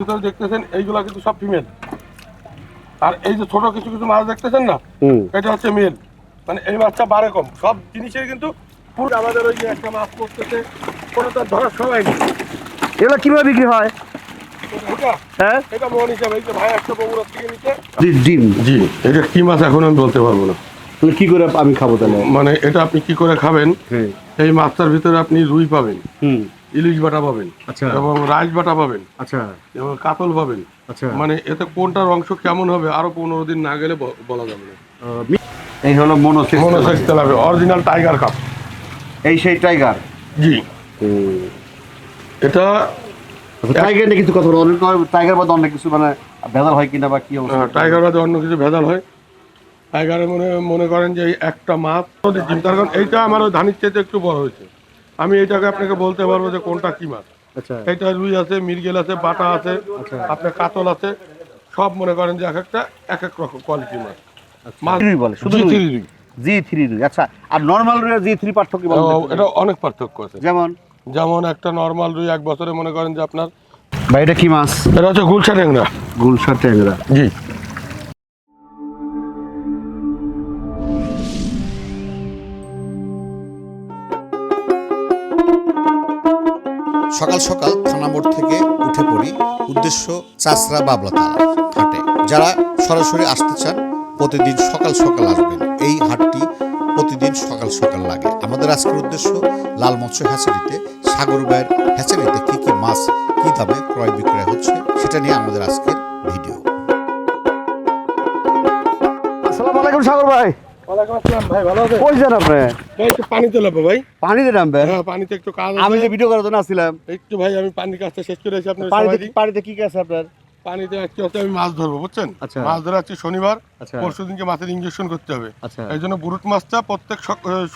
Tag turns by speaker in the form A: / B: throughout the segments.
A: ভিতরে দেখতেছেন এইগুলা কিন্তু সব ফিমেল আর এই যে ছোট কিছু কিছু মাছ দেখতেছেন না? এটা হচ্ছে মেল মানে এই মাছটা বারে কম। সব জিনিসের কিন্তু পুরো আমাদের ওই যে একটা মাছ করতেছে কোনো তার ধরার সময় নেই।
B: এগুলো কীভাবে বিক্রি হয়? হ্যাঁ?
A: এটা মন হিসাবে এই যে ভাই একটা বগুড়ার থেকে নিচ্ছে।
B: ডিম।
A: জি এটা কি মাছ এখন আমি বলতে পারব না।
B: তাহলে কি করে আমি খাব তাহলে?
A: মানে এটা আপনি কি করে খাবেন? এই মাছটার ভিতরে আপনি রুই পাবেন।
B: হুম।
A: ইলিশ বাটা পাবেন
B: আচ্ছা।
A: এবং রাইস বাটা পাবেন
B: আচ্ছা।
A: এবং কাতল পাবেন।
B: আচ্ছা।
A: মানে এতে কোনটার অংশ কেমন হবে আরও পনেরো দিন না গেলে বলা যাবে না।
B: এই হলো মনোসেক্স
A: মনোসেক্স তেলাপি অরিজিনাল টাইগার কাপ
B: এই সেই টাইগার
A: জি। এটা
B: টাইগার নিয়ে কিছু কথা অনেক টাইগার বাদে অনেক কিছু মানে ভেজাল হয় কিনা বা কি অবস্থা?
A: টাইগার বাদে অন্য কিছু ভেজাল হয়। টাইগারে মনে মনে করেন যে একটা মাছ ডিম কারণ এইটা আমার ধানির চাইতে একটু বড় হয়েছে। আমি এটাকে আপনাকে বলতে পারব যে কোনটা কি মাছ।
B: আচ্ছা।
A: এইটা রুই আছে মিরগেল আছে বাটা আছে
B: আচ্ছা।
A: আপনার কাতল আছে সব মনে করেন যে এক একটা এক এক রকম কোয়ালিটি মাছ। মাছ
B: রুই বলে, শুধু রুই? জি থ্রি রুই আচ্ছা। আর নর্মাল রুই জি থ্রি পার্থক্য?
A: এটা অনেক পার্থক্য আছে।
B: যেমন?
A: যেমন একটা নর্মাল রুই এক বছরে মনে করেন যে আপনার
B: ভাই এটা কি মাছ?
A: এটা হচ্ছে গুলশা ট্যাংরা।
B: গুলশা ট্যাংরা।
A: জি।
C: সকাল সকাল থানা মোড় থেকে উঠে পড়ি উদ্দেশ্য চাষরা বাবলাতালা হাটে। যারা সরাসরি আসতে চান, প্রতিদিন সকাল সকাল আসবেন। এই হাটটি প্রতিদিন সকাল সকাল লাগে। আমাদের আজকের উদ্দেশ্য লাল মৎস্য হ্যাচারিতে, সাগর ভাইয়ের হ্যাচারিতে কি কি মাছ, কি দামে ক্রয় বিক্রয় হচ্ছে, সেটা নিয়ে আমাদের আজকের ভিডিও।
B: আসসালামু আলাইকুম, সাগর ভাই। কই যান আপনি?
A: পানিতে ভাই।
B: পানিতে
A: হ্যাঁ পানিতে একটু কাজ
B: আমি যে ভিডিও করার জন্য আসছিলাম।
A: একটু ভাই আমি পানির কাজটা শেষ করে এসে আপনার
B: পানিতে পানিতে কি কি আপনার?
A: পানিতে আজকে হচ্ছে আমি মাছ ধরবো বুঝছেন?
B: আচ্ছা।
A: মাছ ধরে আজকে শনিবার
B: আচ্ছা।
A: পরশু দিনকে মাছের ইঞ্জেকশন করতে হবে।
B: আচ্ছা।
A: এই জন্য বুরুট মাছটা প্রত্যেক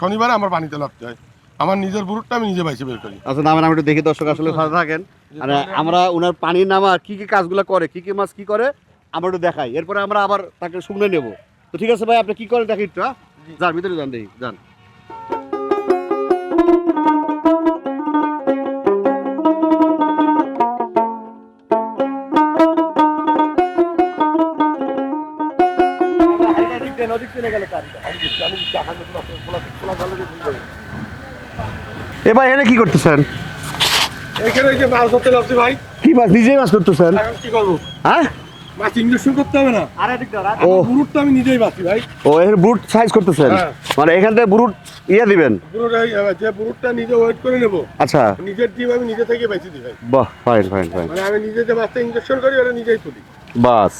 A: শনিবারে আমার পানিতে লাগতে হয়। আমার নিজের বুরুটটা আমি নিজে বাইছে বের করি।
B: আচ্ছা নামেন আমি একটু দেখি দর্শক আসলে ভালো থাকেন। আর আমরা ওনার পানির নামা কি কি কাজগুলো করে কি কি মাছ কি করে আমরা একটু দেখাই। এরপরে আমরা আবার তাকে শুনে নেব। তো ঠিক আছে ভাই আপনি কি করেন দেখি একটু হ্যাঁ? যান ভিতরে যান দেখি যান। এ ভাই এনে কি করতেছেন?
A: এখানে মাছ ধরতে লাগছে ভাই।
B: কি মাছ নিজেই মাছ করতেছেন
A: এখন কি করব?
B: হ্যাঁ?
A: মাছ ইঞ্জেকশন করতে হবে না।
B: ও।
A: বুরুটটা আমি নিজেই ভাই।
B: ও বুট সাইজ করতেছেন?
A: হ্যাঁ।
B: মানে এখান থেকে বুট ইয়ে দিবেন?
A: বুরুট যে বুরুটটা নিজে ওয়েট করে নেব।
B: আচ্ছা।
A: নিজের ডিম আমি নিজে থেকে বেঁচে দিই ভাই।
B: বাহ ফাইন ফাইন ফাইন
A: মানে আমি নিজে যে মাছটা ইঞ্জেকশন করি ওটা নিজেই তুলি।
B: বাস।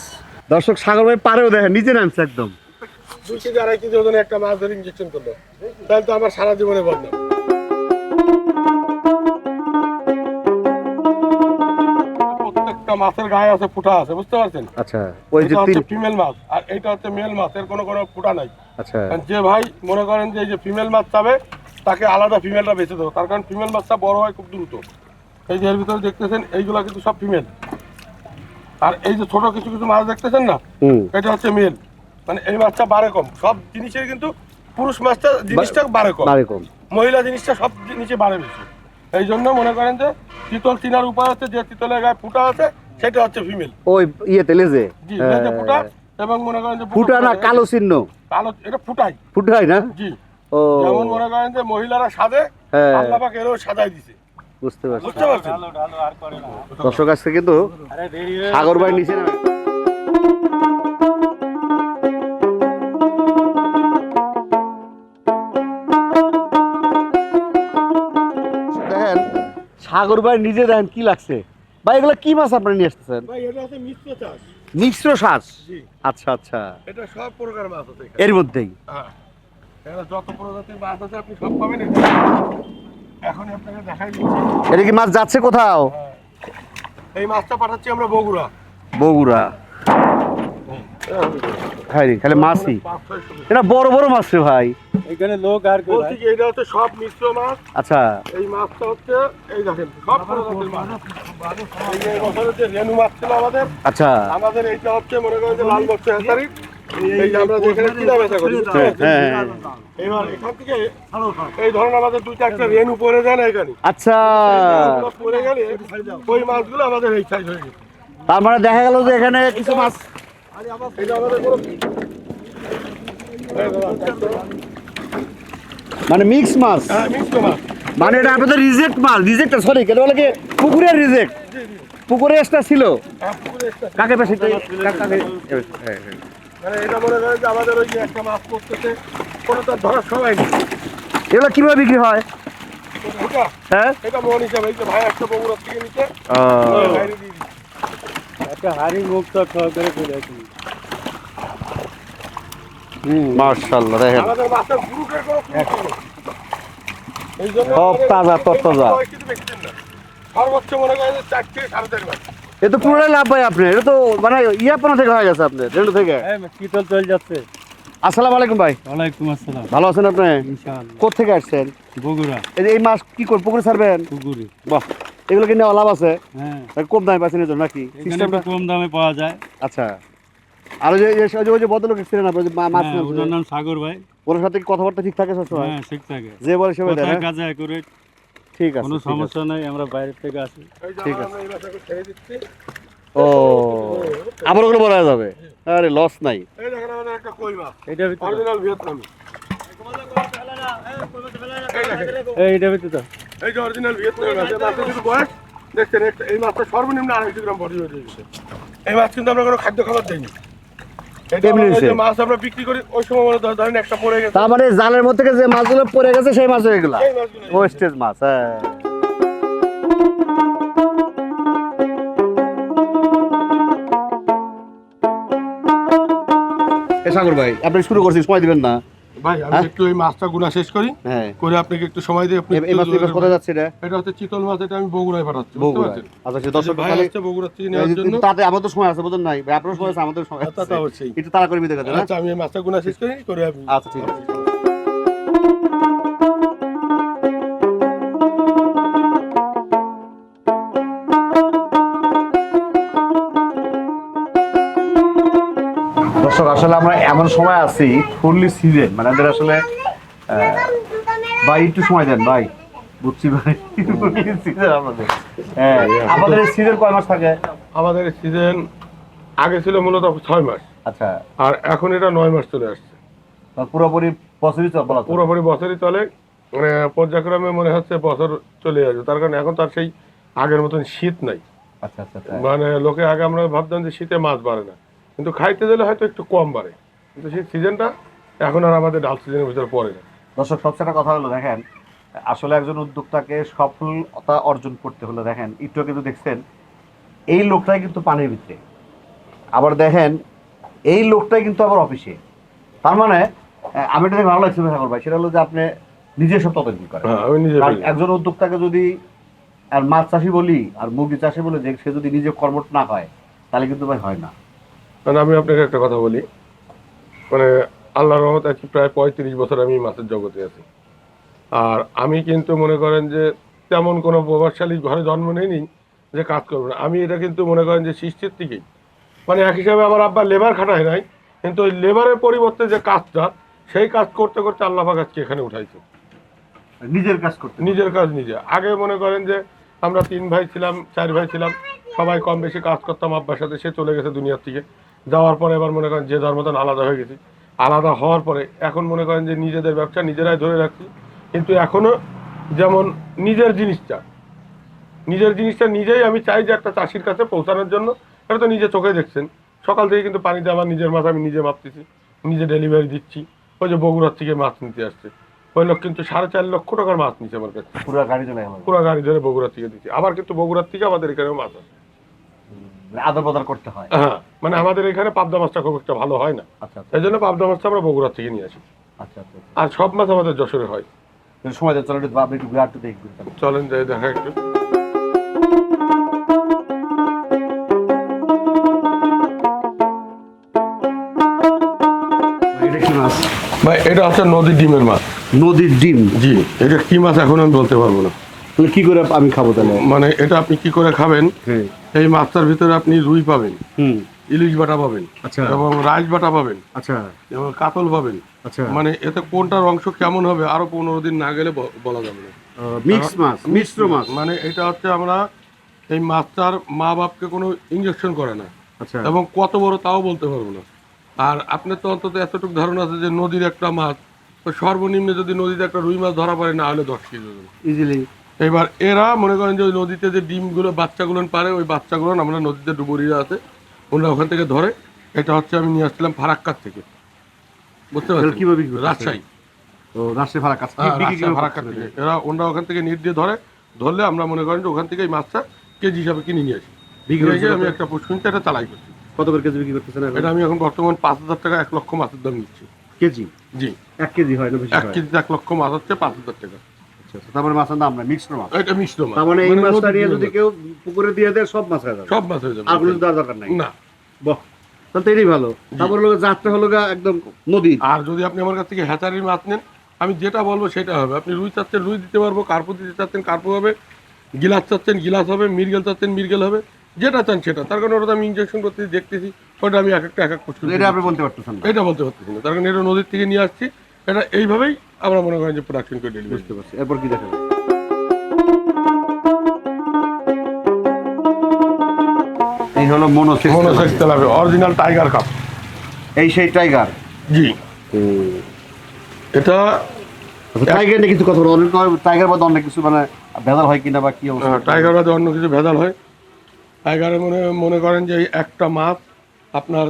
B: দর্শক সাগর ভাই পারেও দেখেন নিজে নামছে একদম।
A: দুই কেজি আড়াই কেজি ওজনে একটা মাছ ধরে ইঞ্জেকশন করল। তাহলে তো আমার সারা জীবনে বদনাম প্রত্যেকটা মাছের গায়ে আছে ফুটা আছে বুঝতে পারছেন?
B: আচ্ছা ওই যে তিন
A: হচ্ছে ফিমেল মাছ আর এইটা হচ্ছে মেল মাছ এর কোনো কোনো ফুটা নাই।
B: আচ্ছা।
A: যে ভাই মনে করেন যে এই যে ফিমেল মাছ চাবে তাকে আলাদা ফিমেলটা বেঁচে দেবো। তার কারণ ফিমেল মাছটা বড় হয় খুব দ্রুত। এই যে এর ভিতরে দেখতেছেন এইগুলা কিন্তু সব ফিমেল। আর এই যে ছোট কিছু কিছু মাছ দেখতেছেন না এটা হচ্ছে মেল। মানে এই মাছটা বারে কম। সব জিনিসের কিন্তু পুরুষ মাছটা জিনিসটা বারে কম।
B: বারে কম।
A: মহিলা জিনিসটা সব জিনিসে বারে বেশি। এই জন্য মনে করেন যে তিতল চিনার উপায় হচ্ছে যে তিতলের গায়ে ফুটা আছে সেটা হচ্ছে ফিমেল
B: ওই ইয়ে তেলে
A: জি লেজে ফুটা এবং মনে করেন যে
B: ফুটা না কালো চিহ্ন?
A: কালো এটা ফুটাই।
B: ফুটাই না?
A: জি।
B: ও।
A: যেমন মনে করেন যে মহিলারা সাজে
B: হ্যাঁ।
A: আল্লাহ পাক এরও সাজাই দিছে।
B: বুঝতে পারছি।
A: বুঝতে পারছেন?
B: দর্শক আজকে কিন্তু সাগর ভাই নিচে দেখেন সাগর ভাই নিজে দেখেন কি লাগছে। ভাই এগুলো কি মাছ আপনি নিয়ে আসতেছেন?
A: ভাই এটা হচ্ছে মিশ্র চাষ।
B: মিশ্র শ্বাস
A: জি।
B: আচ্ছা আচ্ছা।
A: এটা সব প্রকার মাছ আছে এখানে।
B: এর মধ্যেই?
A: হ্যাঁ। যত প্রজাতির মাছ আছে আপনি সব পাবেন এখানে। এখন আপনাকে দেখাই দিচ্ছি।
B: এটা কি মাছ যাচ্ছে কোথাও?
A: এই মাছটা পাঠাচ্ছি আমরা বগুড়া।
B: বগুড়া। রে, খালি মাছই। এটা বড় বড় মাছ রে ভাই।
D: এখানে লোক আর
A: বলছি কি এটা হচ্ছে সব মিশ্র মাছ।
B: আচ্ছা।
A: এই মাছটা হচ্ছে এই দেখেন সব প্রজাতির মাছ। এই যে বছরের যে রেনু মাছ ছিল আমাদের
B: আচ্ছা।
A: আমাদের এইটা হচ্ছে মনে করেন যে লাল এই আমরা যেখানে কিনা বেচা করি।
B: হ্যাঁ? হ্যাঁ। হ্যাঁ।
A: এবার এখান থেকে এই ধরুন আমাদের দুইটা একটা রেনু পড়ে যায় না এখানে।
B: আচ্ছা।
A: পড়ে গেলে ওই মাছগুলো আমাদের এই সাইজ হয়ে গেছে।
B: তার মানে দেখা গেল যে এখানে কিছু মাছ মানে মিক্স মাছ।
A: হ্যাঁ মাছ।
B: মানে এটা আপনাদের রিজেক্ট মাছ রিজেক্ট সরি কেন বলে কি পুকুরের রিজেক্ট পুকুরে এক্সট্রা ছিল?
A: হ্যাঁ, একটা
B: কাকে কাকে
A: মানে
B: এগুলো কীভাবে বিক্রি হয়? হ্যাঁ?
A: এটা মন হিসাবে ভাই একটা বগুড়ার থেকে নিচ্ছে বাইরে দিয়ে দিচ্ছে।
D: একটা হাড়ি মুক্ত সহকারে ফেলে আসি
B: মার্শাল্লাহ দেখেন।
A: আমাদের মাছের গ্রুপের কোনো ত্রুটি নেই। এই জন্য
B: সব তাজা, তরতাজা।
A: সবাই কিছু বেশি দিন না। সর্বোচ্চ মনে করেন চার থেকে সাড়ে চার মাস।
B: এ তো পুরোটাই লাভ ভাই আপনি এটা তো মানে ইয়াপনা থেকে হয়ে গেছে আপনার রেন্ডু থেকে।
D: শীতল চলে যাচ্ছে।
B: আসসালামু আলাইকুম ভাই।
D: ওয়ালাইকুম আসসালাম।
B: ভালো আছেন আপনি?
D: ইনশাআল্লাহ।
B: কোথেকে আসছেন?
D: বগুড়া।
B: এই মাছ কি করে পুকুরে ছাড়বেন?
D: পুকুরি।
B: বাহ। এগুলো কি নেওয়া লাভ আছে?
D: হ্যাঁ।
B: কম দামে পাচ্ছেন এজন্য নাকি? সিস্টেমটা
D: কম দামে পাওয়া যায়।
B: আচ্ছা। আর ওই যে ওই যে- ভদ্রলোক ছিলেন মা- মাছ
D: হ্যাঁ, ওনার নাম সাগর ভাই।
B: ওনার সাথে কি কথাবার্তা ঠিক থাকে সবসময়?
D: হ্যাঁ ঠিক থাকে।
B: যে বলে সে
D: কথায়
B: না?
D: কাজে অ্যাকুরেট
B: ঠিক আছে
D: কোনো সমস্যা নাই আমরা বাইরে থেকে আসি।
B: ঠিক
A: আমরা এই মাছটাকে ছেড়ে দিচ্ছি
B: ও আবার ওগুলো বলা যাবে? আরে লস নাই।
A: এই দেখেন আমাদের একটা কই মাছ
D: ভিতরে
A: অরিজিনাল ভিয়েতনামি
D: এইটা ভিতরে
A: এই যে অরিজিনাল ভিয়েতনামি মাছ এই মাছের কিন্তু বয়স দেখছেন এই মাছটা সর্বনিম্ন আড়াইশো গ্রাম বডি হয়ে গেছে। এই মাছ কিন্তু আমরা কোনো খাদ্য খাবার দিইনি। এটা
B: এমনি
A: আমরা ওই যে
B: হয়েছে?
A: মাছ আমরা বিক্রি করি ওই সময় ধরেন একটা পড়ে গেছে।
B: তার মানে জালের মধ্যে যে মাছগুলো পড়ে গেছে সেই মাছ এগুলা ওয়েস্টেজ মাছ হ্যাঁ। এ সাগর ভাই আপনি শুরু করছেন সময় দিবেন না।
A: ভাই আমি
B: হ্যাঁ?
A: একটু এই মাছটা গুনা শেষ করি
B: হ্যাঁ।
A: করে আপনাকে একটু সময় দিয়ে আপনি
B: এই মাছ এই কোথায় যাচ্ছে এটা?
A: এটা হচ্ছে চিতল মাছ এটা আমি বগুড়ায় পাঠাচ্ছি বুঝতে
B: বগুড়া
A: পারছেন?
B: আচ্ছা সে দর্শক
A: ভাই আসছে বগুড়া থেকে নেওয়ার জন্য।
B: তাতে আমাদের সময় আছে বুঝুন নাই? ভাই আপনার সময় আছে আমাদের সময়
A: তা অবশ্যই।
B: একটু তাড়াতাড়ি বিদে গেছে না
A: আচ্ছা আমি এই মাছটা গুনা শেষ করি করে আপনি।
B: আচ্ছা ঠিক আছে। দর্শক আসলে আমরা এমন সময় আছি ফুললি সিজন মানে আমাদের আসলে ভাই একটু সময় দেন ভাই। বুঝছি ভাই। সিজন আমাদের। হ্যাঁ আমাদের সিজন কয় মাস থাকে?
A: আমাদের সিজন আগে ছিল মূলত ছয় মাস।
B: আচ্ছা।
A: আর এখন এটা নয় মাস চলে আসছে।
B: পুরোপুরি বছরই চলে।
A: পুরোপুরি বছরই চলে। মানে পর্যায়ক্রমে মনে হচ্ছে বছর চলে আসবে। তার কারণে এখন তার সেই আগের মতন শীত নাই।
B: আচ্ছা আচ্ছা আচ্ছা।
A: মানে লোকে আগে আমরা ভাবতাম যে শীতে মাছ বাড়ে না। কিন্তু খাইতে গেলে হয়তো একটু কম বাড়ে। কিন্তু সেই সিজনটা এখন আর আমাদের ডাল সিজনের ভিতরে পড়ে না।
B: দর্শক সবচেয়ে একটা কথা হলো দেখেন আসলে একজন উদ্যোক্তাকে সফলতা অর্জন করতে হলে দেখেন একটু কিন্তু দেখছেন এই লোকটাই কিন্তু পানির ভিতরে। আবার দেখেন এই লোকটাই কিন্তু আবার অফিসে। তার মানে আমি এটা দেখে ভালো লাগছে ঠাকুর ভাই সেটা হলো যে আপনি নিজে সব তদারকি করেন।
A: হ্যাঁ
B: কারণ। একজন উদ্যোক্তাকে যদি আর মাছ চাষি বলি আর মুরগি চাষি বলি যে সে যদি নিজে কর্মঠ না হয় তাহলে কিন্তু ভাই হয় না।
A: মানে আমি আপনাকে একটা কথা বলি মানে আল্লাহর রহমত আজকে প্রায় পঁয়ত্রিশ বছর আমি মাছের জগতে আছি। আর আমি কিন্তু মনে করেন যে তেমন কোনো প্রভাবশালী ঘরে জন্ম নেইনি যে কাজ করব না। আমি এটা কিন্তু মনে করেন যে সৃষ্টির থেকেই মানে এক হিসাবে আমার আব্বা লেবার খাটায় নাই কিন্তু ওই লেবারের পরিবর্তে যে কাজটা সেই কাজ করতে করতে আল্লাহ পাক আজকে এখানে উঠাইছে।
B: নিজের কাজ করতে
A: নিজের কাজ নিজে। আগে মনে করেন যে আমরা তিন ভাই ছিলাম চার ভাই ছিলাম সবাই কম বেশি কাজ করতাম আব্বার সাথে সে চলে গেছে দুনিয়ার থেকে যাওয়ার পরে এবার মনে করেন যে যার মতন আলাদা হয়ে গেছি। আলাদা হওয়ার পরে এখন মনে করেন যে নিজেদের ব্যবসা নিজেরাই ধরে রাখছি। কিন্তু এখনও যেমন নিজের জিনিসটা নিজের জিনিসটা নিজেই আমি চাই যে একটা চাষির কাছে পৌঁছানোর জন্য এটা তো নিজে চোখে দেখছেন। সকাল থেকে কিন্তু পানিতে আমার নিজের মাছ আমি নিজে মাপতেছি নিজে ডেলিভারি দিচ্ছি। ওই যে বগুড়ার থেকে মাছ নিতে আসছে। ওই লোক কিন্তু সাড়ে চার লক্ষ টাকার মাছ নিচ্ছে আমার কাছে।
B: পুরো গাড়ি গেল।
A: পুরো গাড়ি ধরে বগুড়ার থেকে দিচ্ছি। আবার কিন্তু বগুড়ার থেকে আমাদের এখানেও মাছ আছে
B: আদার বদার করতে হয়।
A: হ্যাঁ মানে আমাদের এখানে পাবদা মাছটা খুব একটা ভালো হয় না।
B: আচ্ছা আচ্ছা।
A: এই জন্য পাবদা মাছটা আমরা বগুড়ার থেকে নিয়ে আসি।
B: আচ্ছা আচ্ছা
A: আর সব মাছ আমাদের যশোরে হয়।
B: সময় দেন চলো একটু আপনি একটু ঘুরে একটু দেখবেন
A: চলেন যাই দেখা একটু।
B: মাছ?
A: ভাই এটা হচ্ছে নদীর ডিমের মাছ।
B: নদীর ডিম?
A: জি এটা কি মাছ এখন আমি বলতে পারব না।
B: কি করে আমি খাব তাহলে?
A: মানে এটা আপনি কি করে খাবেন?
B: হ্যাঁ।
A: এই মাছটার ভিতরে আপনি রুই পাবেন
B: হুম।
A: ইলিশ বাটা পাবেন
B: আচ্ছা।
A: এবং রাইস বাটা পাবেন
B: আচ্ছা।
A: এবং কাতল পাবেন।
B: আচ্ছা।
A: মানে এতে কোনটার অংশ কেমন হবে আরও পনেরো দিন না গেলে বলা যাবে না।
B: মিক্স মাছ মিশ্র মাছ।
A: মানে এটা হচ্ছে আমরা এই মাছটার মা বাপকে কোনো ইঞ্জেকশন করে না।
B: আচ্ছা।
A: এবং কত বড় তাও বলতে পারব না। আর আপনার তো অন্তত এতটুকু ধারণা আছে যে নদীর একটা মাছ ওই সর্বনিম্ন যদি নদীতে একটা রুই মাছ ধরা পড়ে না হলে দশ কেজি
B: ইজিলি
A: এবার এরা মনে করেন যে ওই নদীতে যে ডিমগুলো বাচ্চাগুলো পারে ওই বাচ্চাগুলো আমরা নদীতে ডুবুরিরা আছে ওনারা ওখান থেকে ধরে এটা হচ্ছে আমি নিয়ে আসছিলাম ফারাক্কার থেকে। বুঝতে পারছেন?
B: কীভাবে?
A: রাজশাহী।
B: তো রাজশাহী কাজ
A: হ্যাঁ? থেকে। এরা ওনারা ওখান থেকে নিট দিয়ে ধরে ধরলে আমরা মনে করেন যে ওখান থেকে এই মাছটা কেজি হিসাবে কিনে নিয়ে আসি।
B: বিক্রি হচ্ছে
A: আমি একটা পুষ্পিনটা এটা চালাই করছি।
B: কত করে কেজি বিক্রি করতেছেন
A: এটা আমি এখন বর্তমান পাঁচ হাজার টাকা এক লক্ষ মাছের দাম নিচ্ছি।
B: কেজি?
A: জি।
B: এক কেজি হয় না
A: এক
B: হয়?
A: কেজিতে এক লক্ষ মাছ হচ্ছে পাঁচ হাজার টাকা।
B: আচ্ছা, আচ্ছা। তারপরে মাছের দাম না মিক্সড মাছ।
A: এটা মিশ্র মাছ।
B: তার মানে এই
A: মানে
B: মাছটা নিয়ে যদি কেউ পুকুরে দিয়ে দেয় সব মাছ যাবে।
A: সব মাছ হয়ে যাবে।
B: আর কোনো দেওয়ার দরকার নাই।
A: না।
B: বাহ তাহলে এটাই ভালো। তারপরে হলো যাত্রা হলো একদম নদী।
A: আর যদি আপনি আমার কাছ থেকে হ্যাচারির মাছ নেন আমি যেটা বলব সেটা হবে। আপনি রুই চাচ্ছেন রুই দিতে পারব কার্পু দিতে চাচ্ছেন কার্পু হবে। গিলাস চাচ্ছেন গিলাস হবে মিরগেল চাচ্ছেন মিরগেল হবে। যেটা চান সেটা। তার কারণে ওটা আমি ইঞ্জেকশন করতেছি দেখতেছি ওটা আমি এক একটা এক এক পুষ্টি
B: এটা আপনি বলতে পারতেছেন
A: এটা বলতে পারতেছি না। তার কারণে এটা নদীর থেকে নিয়ে আসছি। এটা এইভাবেই আমরা মনে করেন যে প্রোডাকশন করে ডেলিভারি
B: বুঝতে পারছি। এরপর কি দেখাবো এই হলো মনোসেক্স
A: মনোসেক্স তেলাপি অরিজিনাল টাইগার কাপ
B: এই সেই টাইগার
A: জি। এটা
B: টাইগার নিয়ে কিছু কথা বলো অনেক টাইগার বাদে অনেক কিছু মানে ভেজাল হয় কিনা বা কি অবস্থা?
A: হ্যাঁ, টাইগার বাদে অন্য কিছু ভেজাল হয়। টাইগারে মনে মনে করেন যে একটা মাছ আপনার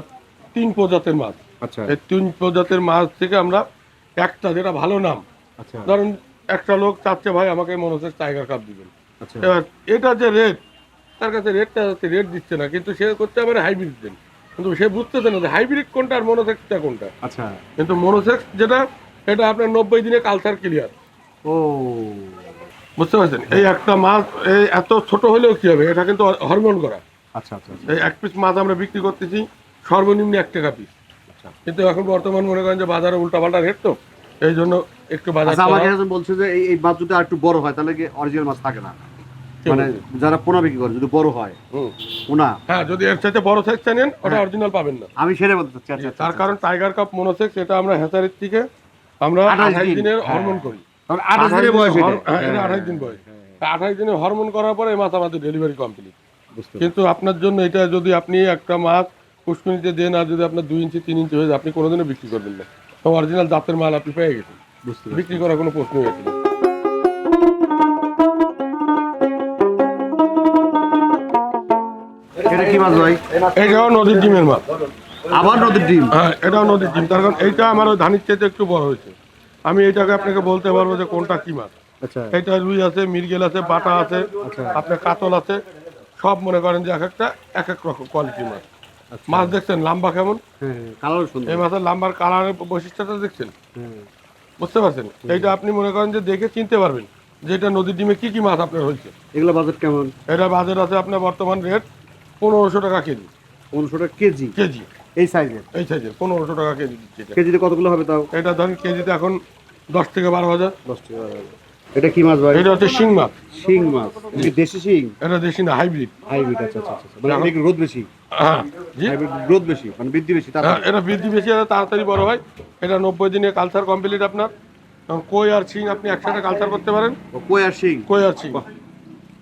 A: তিন প্রজাতির মাছ।
B: আচ্ছা।
A: এই তিন প্রজাতির মাছ থেকে আমরা একটা যেটা ভালো নাম।
B: আচ্ছা।
A: ধরেন একটা লোক চাচ্ছে ভাই আমাকে মনে হচ্ছে টাইগার কাপ দিবেন।
B: আচ্ছা।
A: এবার এটা যে রেট তার কাছে রেটটা রেট দিচ্ছে না কিন্তু সে করতে আবার হাইব্রিড দেন কিন্তু সে বুঝতেছে না যে হাইব্রিড কোনটা আর মনোসেক্সটা কোনটা।
B: আচ্ছা।
A: কিন্তু মনোসেক্স যেটা এটা আপনার নব্বই দিনে কালচার ক্লিয়ার
B: ও।
A: বুঝতে পারছেন? এই একটা মাছ এই এত ছোট হলেও কি হবে? এটা কিন্তু হরমোন করা।
B: আচ্ছা আচ্ছা আচ্ছা।
A: এই এক পিস মাছ আমরা বিক্রি করতেছি সর্বনিম্ন এক টাকা পিস কিন্তু এখন বর্তমান মনে করেন যে বাজারে উল্টাপাল্টা রেট তো এই জন্য একটু বাজার
B: আচ্ছা আমাকে একজন বলছে যে এই মাছ যদি আর একটু বড় হয় তাহলে কি অরিজিনাল মাছ থাকে না? মানে যারা পোনা বিক্রি করে যদি বড় হয় পোনা।
A: হ্যাঁ যদি এর চাইতে বড় সাইজ নেন ওটা অরিজিনাল পাবেন না।
B: আমি সেটা বলতে চাচ্ছি আচ্ছা, আচ্ছা,
A: তার কারণ টাইগার কাপ মনোসেক্স এটা আমরা হ্যাচারির থেকে আমরা
B: 28
A: আঠাশ
B: দিন,
A: দিনের
B: হ্যাঁ।
A: হরমোন করি।
B: তাহলে আঠাশ দিনের বয়স
A: হ্যাঁ,
B: হ্যাঁ,
A: আঠাশ দিন বয়স। আঠাশ দিনে হরমোন করার পরে এই মাছ আমাদের ডেলিভারি কমপ্লিট কিন্তু আপনার জন্য এটা যদি আপনি একটা মাছ পুষ্করিতে দেন আর যদি আপনার দুই ইঞ্চি তিন ইঞ্চি হয়ে যায় আপনি কোনোদিনও বিক্রি করবেন না। তো অরিজিনাল জাতের মাল আপনি পেয়ে গেছেন।
B: বুঝতে
A: বিক্রি করার কোনো প্রশ্নই আছে না।
B: এটা কি মাছ ভাই?
A: এটাও নদীর ডিমের মাছ।
B: আবার নদীর ডিম?
A: হ্যাঁ এটাও নদীর ডিম। তার কারণ এইটা আমার ওই ধানির চাইতে একটু বড় হয়েছে। আমি এইটাকে আপনাকে বলতে পারব যে কোনটা কি মাছ।
B: আচ্ছা।
A: এইটা রুই আছে মিরগেল আছে বাটা আছে আপনার কাতল আছে। সব মনে করেন যে এক একটা এক এক রকম কোয়ালিটির মাছ। মাছ দেখছেন? লাম্বা কেমন?
B: হ্যাঁ কালার সুন্দর।
A: এই মাছের লাম্বার কালারের বৈশিষ্ট্যটা দেখছেন?
B: হ্যাঁ।
A: বুঝতে পারছেন? এইটা আপনি মনে করেন যে দেখে চিনতে পারবেন যে এটা নদীর ডিমে কি কি মাছ আপনার হয়েছে।
B: এগুলো বাজার কেমন?
A: এটা বাজার আছে আপনার বর্তমান রেট পনেরোশো টাকা কেজি।
B: পনেরোশো টাকা কেজি?
A: কেজি।
B: এই সাইজের?
A: এই সাইজের পনেরোশো টাকা কেজি দিচ্ছে
B: কেজিতে কতগুলো হবে তাও?
A: এটা ধরেন কেজিতে এখন দশ থেকে বারো হাজার।
B: দশ টাকা এটা কি মাছ ভাই?
A: এটা হচ্ছে শিং মাছ।
B: শিং মাছ। এটা দেশি শিং?
A: এটা দেশি না হাইব্রিড।
B: হাইব্রিড আচ্ছা আচ্ছা আচ্ছা মানে এটা কি রোদ বেশি।
A: হ্যাঁ। জি?
B: হাইব্রিড বেশি মানে বৃদ্ধি বেশি তার
A: হ্যাঁ, এটা বৃদ্ধি বেশি এটা তাড়াতাড়ি বড় হয়। এটা নব্বই দিনে কালচার কমপ্লিট আপনার। এবং কই আর শিং আপনি একসাথে কালচার করতে পারেন।
B: কই আর শিং?
A: কই আর শিং।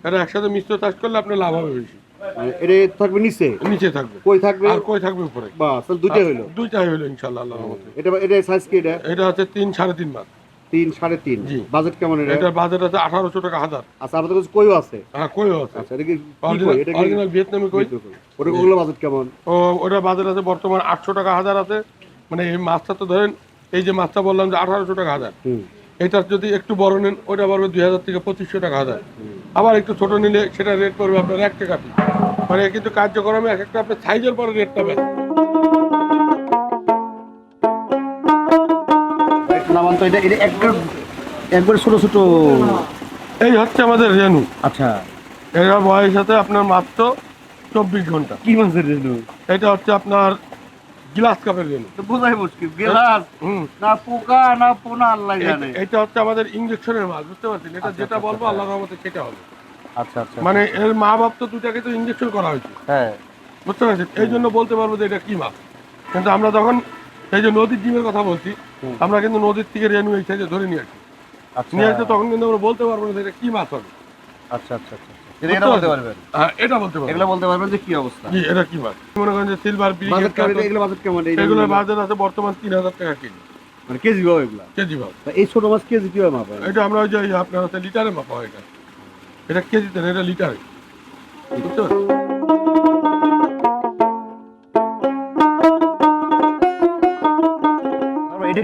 A: এটা একসাথে মিশ্র চাষ করলে আপনার লাভ হবে বেশি।
B: মানে এটা থাকবে নিচে?
A: নিচে থাকবে।
B: কই থাকবে?
A: আর কই থাকবে উপরে?
B: বাস দুইটাই হইল।
A: দুইটাই হলো ইনশাল্লাহ আল্লাহর রহমতে।
B: এটা এটা সাইজ কি এটা?
A: এটা হচ্ছে তিন সাড়ে তিন মাস।
B: তিন সাড়ে তিন। বাজেট কেমন এটা?
A: বাজার আছে আঠারোশো টাকা হাজার।
B: আচ্ছা আমাদের কাছে কইও আছে।
A: হ্যাঁ কইও আছে।
B: আচ্ছা এটা কি এটা কি
A: ভিয়েতনামি কই?
B: ওটা ওগুলো বাজেট কেমন?
A: ও ওটা বাজার আছে বর্তমান আটশো টাকা হাজার আছে। মানে এই মাছটা তো ধরেন এই যে মাছটা বললাম যে আঠারোশো টাকা হাজার। এটার যদি একটু বড় নেন ওটা পড়বে দুই হাজার থেকে পঁচিশশো টাকা হাজার। আবার একটু ছোট নিলে সেটা রেট পড়বে আপনার এক টাকা মানে কিন্তু কার্যক্রমে এক একটা আপনার সাইজের পরে রেটটা বেশ
B: নামান তো এটা এটা একবার একবার ছোট ছোট
A: এই হচ্ছে আমাদের রেনু।
B: আচ্ছা।
A: এরা বয়স আছে আপনার মাত্র চব্বিশ ঘণ্টা।
B: কি মাছের রেনু?
A: এটা হচ্ছে আপনার গ্লাস কাপের রেনু।
B: বোঝাই মুশকিল। গেলাস? না পোকা না পোনা আল্লাহ জানে।
A: এটা হচ্ছে আমাদের ইঞ্জেকশনের মাছ বুঝতে পারছেন? এটা যেটা বলব আল্লাহ রহমতে সেটা হবে।
B: আচ্ছা আচ্ছা
A: মানে এর মা বাপ তো দুটাকে তো ইঞ্জেকশন করা হয়েছে।
B: হ্যাঁ।
A: বুঝতে পারছেন? এই জন্য বলতে পারব যে এটা কি মাছ কিন্তু আমরা যখন এই যে নদীর ডিমের কথা বলছি আমরা কিন্তু নদীর থেকে রেনু এই সাইজে ধরে নিয়ে আসি।
B: আচ্ছা।
A: নিয়ে আসলে তখন কিন্তু আমরা বলতে পারব না এটা কি মাছ হবে।
B: আচ্ছা আচ্ছা আচ্ছা এটা এটা বলতে পারবেন?
A: হ্যাঁ এটা বলতে পারব
B: এগুলো বলতে পারবেন যে কি অবস্থা?
A: জি এটা কি মাছ? মনে করেন যে সিলভার
B: বাজেট কেমন? এগুলো বাজেট কেমন?
A: এগুলোর আছে বর্তমান তিন হাজার টাকা কেজি।
B: মানে কেজি ভাবে এগুলো?
A: কেজি ভাব
B: এই ছোট মাছ কেজি কীভাবে মাপা হয়?
A: এটা আমরা ওই যে আপনার হচ্ছে লিটারে মাপা হয় এটা। এটা কেজিতে এটা লিটারে। বুঝতে পারছেন?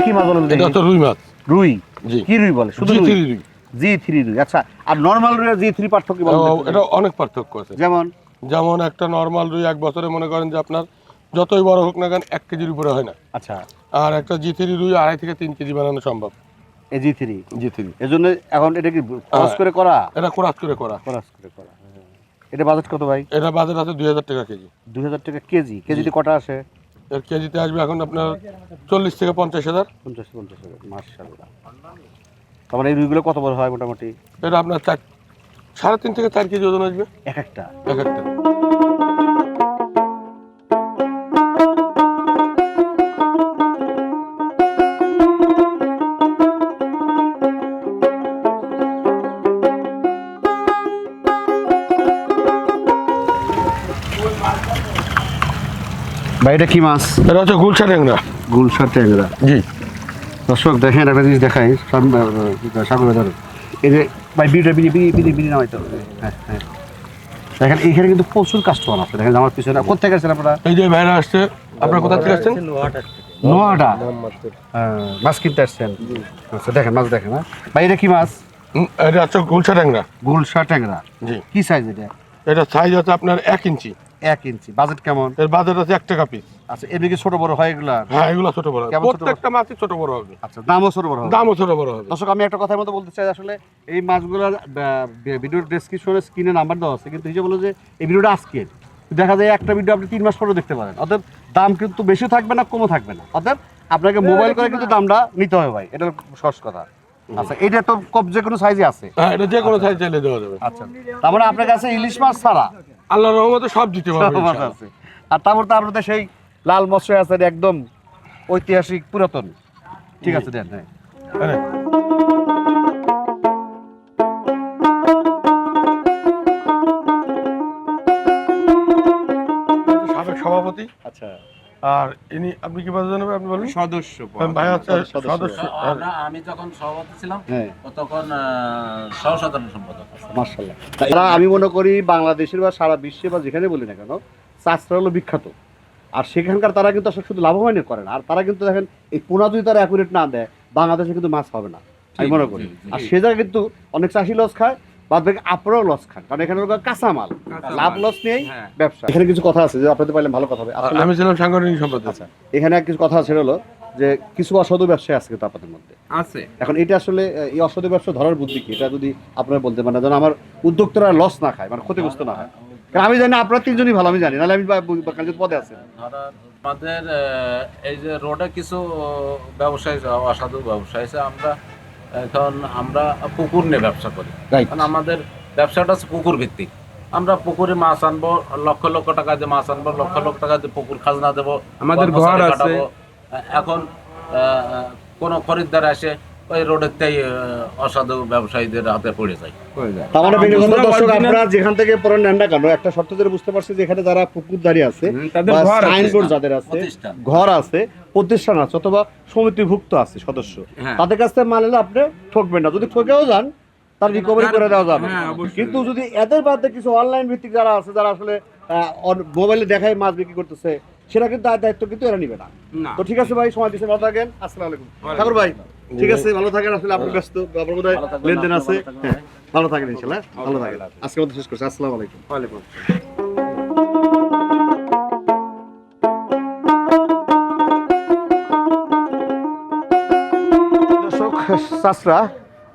B: কি মাছ বলেন
A: এটা হচ্ছে রুই মাছ।
B: রুই?
A: জি।
B: কি রুই বলে? শুধু রুই? জি থ্রি রুই। আচ্ছা আর নর্মাল রুই জি থ্রি পার্থক্য বলেন তো।
A: এটা অনেক পার্থক্য আছে।
B: যেমন?
A: যেমন একটা নর্মাল রুই এক বছরে মনে করেন যে আপনার যতই বড় হোক না কেন এক কেজির উপরে হয় না।
B: আচ্ছা।
A: আর একটা জি থ্রি রুই আড়াই থেকে তিন কেজি বানানো সম্ভব।
B: এই জি থ্রি?
A: জি থ্রি।
B: এই জন্য এখন এটা কি খরচ
A: হ্যাঁ।
B: করে করা?
A: এটা কোরাস করে করা।
B: খরচ করে করা হ্যাঁ। এটা বাজেট কত ভাই?
A: এটা বাজার আছে দুই হাজার টাকা কেজি।
B: দুই হাজার টাকা কেজি। কেজিতে কটা আসে?
A: এর কেজিতে আসবে এখন আপনার চল্লিশ থেকে পঞ্চাশ হাজার।
B: পঞ্চাশ পঞ্চাশ হাজার মার্শাল্লাহ তারপরে মানে এই রুইগুলো কত বড় হয় মোটামুটি?
A: এটা আপনার চার সাড়ে তিন থেকে চার কেজি ওজন আসবে।
B: এক একটা।
A: এক একটা।
B: ভাই এটা কি মাছ?
A: এটা হচ্ছে গুলশা ট্যাংরা।
B: গুলশা ট্যাংরা।
A: জি।
B: দর্শক দেখেন একটা জিনিস দেখাই। সাগর ধরো। এই যে ভাই বিড়ি বিড়ি বিড়ি বিড়ি বিড়ি নামাইতে হবে। হ্যাঁ হ্যাঁ। দেখেন এইখানে কিন্তু প্রচুর কাস্টমার আছে। দেখেন আমার পিছনে কোথেকে আসছেন আপনারা?
A: এই যে ভাইরা আসছে আপনার কোথা থেকে আসছেন?
B: নোয়াটা। হ্যাঁ, মাছ কিনতে আসছেন। আচ্ছা দেখেন মাছ দেখেন হ্যাঁ। ভাই এটা কি মাছ?
A: এটা হচ্ছে গুলশা ট্যাংরা।
B: গুলশা ট্যাংরা।
A: জি।
B: কি সাইজ এটা?
A: এটা সাইজ আছে আপনার এক ইঞ্চি।
B: এক ইঞ্চি। বাজেট কেমন?
A: এর বাজার আছে এক টাকা পিস
B: আচ্ছা এর কি ছোট বড় হয় এগুলা?
A: হ্যাঁ এগুলো ছোট বড়? প্রত্যেকটা মাছই ছোট বড় হবে।
B: আচ্ছা দামও ছোট বড় হবে।
A: দামও ছোট বড় হবে।
B: দর্শক আমি একটা কথার মতো বলতে চাই আসলে এই মাছগুলোর ভিডিওর ডেসক্রিপশনে স্ক্রিনে নাম্বার দেওয়া আছে কিন্তু হিসেবে বলো যে এই ভিডিওটা আজকের দেখা যায় একটা ভিডিও আপনি তিন মাস পরে দেখতে পারেন। অতএব দাম কিন্তু বেশি থাকবে না কমও থাকবে না। অতএব আপনাকে মোবাইল করে কিন্তু দামটা নিতে হবে ভাই এটা সহজ কথা। আচ্ছা এটা তো কব যে কোনো সাইজে আছে।
A: হ্যাঁ এটা যে কোনো সাইজ চাইলে দেওয়া যাবে।
B: আচ্ছা তার মানে আপনার কাছে ইলিশ মাছ ছাড়া
A: আল্লাহ রহমতে সব দিতে পারবে
B: মাছ আছে। আর তারপর তো আপনাদের সেই লাল মশাই আছে একদম ঐতিহাসিক পুরাতন। ঠিক আছে দেন হ্যাঁ।
A: হ্যাঁ। সাবেক সভাপতি।
B: আচ্ছা।
A: আর ইনি আপনি কি পদে জানাবেন? আপনি বলেন।
D: সদস্য
A: ভাই হচ্ছে
B: সদস্য।
E: আমি যখন সভাপতি ছিলাম
B: হ্যাঁ।
E: তখন সহ সাধারণ সম্পাদক।
B: মার্শাল্লাহ আমি মনে করি বাংলাদেশের বা সারা বিশ্বে বা যেখানে বলি না কেন চাষটা হলো বিখ্যাত। আর সেখানকার তারা কিন্তু আসলে শুধু লাভবানই করে না। আর তারা কিন্তু দেখেন এই পোনা যদি তারা অ্যাকুরেট না দেয় বাংলাদেশে কিন্তু মাছ হবে না। আমি মনে করি। আর সে জায়গায় কিন্তু অনেক চাষি লস খায় বাদ বাকি আপনারাও লস খান। কারণ এখানে হলো কাঁচা লাভ লস নিয়েই
E: হ্যাঁ।
B: ব্যবসা। এখানে কিছু কথা আছে যে আপনাদের পাইলে ভালো কথা হবে।
A: আমি ছিলাম সাংগঠনিক সম্পাদক
B: আচ্ছা। এখানে কিছু কথা আছে হলো যে কিছু অসাধু ব্যবসায় আছে কিন্তু আপনাদের মধ্যে।
E: আছে।
B: এখন এটা আসলে এই অসাধু ব্যবসা ধরার বুদ্ধি কি? এটা যদি আপনারা বলতে পারেন যেন আমার উদ্যোক্তারা লস না খায় মানে ক্ষতিগ্রস্ত না হয়। কারণ আমি জানি আপনারা তিনজনই ভালো আমি জানি। নাহলে আমি পদে আছেন
E: আমাদের এই যে রোডে কিছু ব্যবসায়ী অসাধু ব্যবসায়ী আমরা এখন আমরা পুকুর নিয়ে ব্যবসা করি। কারণ আমাদের ব্যবসাটা হচ্ছে পুকুর ভিত্তিক আমরা পুকুরে মাছ আনব লক্ষ লক্ষ টাকা দিয়ে মাছ আনব লক্ষ লক্ষ টাকা দিয়ে পুকুর খাজনা দেবো
D: আমাদের ঘর আছে।
E: এখন কোনো খরিদ্দার আসে ওই রোডেরটাই অসাধু ব্যবসায়ীদের হাতে পড়ে যায়।
B: তার মানে দর্শক আপনারা যেখান থেকে পড়েন নেন না কেন? একটা শর্ত ধরে বুঝতে পারছি যে এখানে যারা পুকুর দাঁড়িয়ে আছে
D: হুম, তাদের
B: বা
D: ঘর আছে।
B: সাইনবোর্ড যাদের আছে ঘর আছে প্রতিষ্ঠান আছে অথবা সমিতিভুক্ত আছে সদস্য।
D: হ্যাঁ।
B: তাদের কাছ থেকে মাল এলে আপনি ঠকবেন না। যদি ঠকেও যান তার রিকভারি করে দেওয়া যাবে।
D: হ্যাঁ,
B: কিন্তু যদি এদের বাদে কিছু অনলাইন ভিত্তিক যারা আছে যারা আসলে মোবাইলে দেখায় মাছ বিক্রি করতেছে সেটা কিন্তু আর দায়িত্ব কিন্তু এরা নিবে না। তো ঠিক আছে ভাই সময় দিচ্ছেন ভালো থাকেন। আসসালামু আলাইকুম। ঠাকুর ভাই ঠিক আছে ভালো থাকেন। আসলে আপনি ব্যস্ত আপনার
E: ভালো
B: লেনদেন আছে।
E: ভালো থাকবেন।
B: হ্যাঁ, ভালো থাকেন ইনশাল্লাহ। ভালো থাকেন। আজকে মতো শেষ করছি। আসসালামু আলাইকুম।
D: ওয়ালাইকুম
B: চাষরা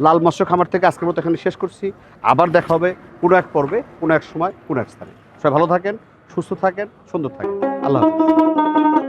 B: লাল মৎস্য খামার থেকে আজকের মতো এখানে শেষ করছি। আবার দেখা হবে কোনো এক পর্বে, কোনো এক সময়, কোনো এক স্থানে। সবাই ভালো থাকেন, সুস্থ থাকেন, সুন্দর থাকেন। আল্লাহ হাফিজ।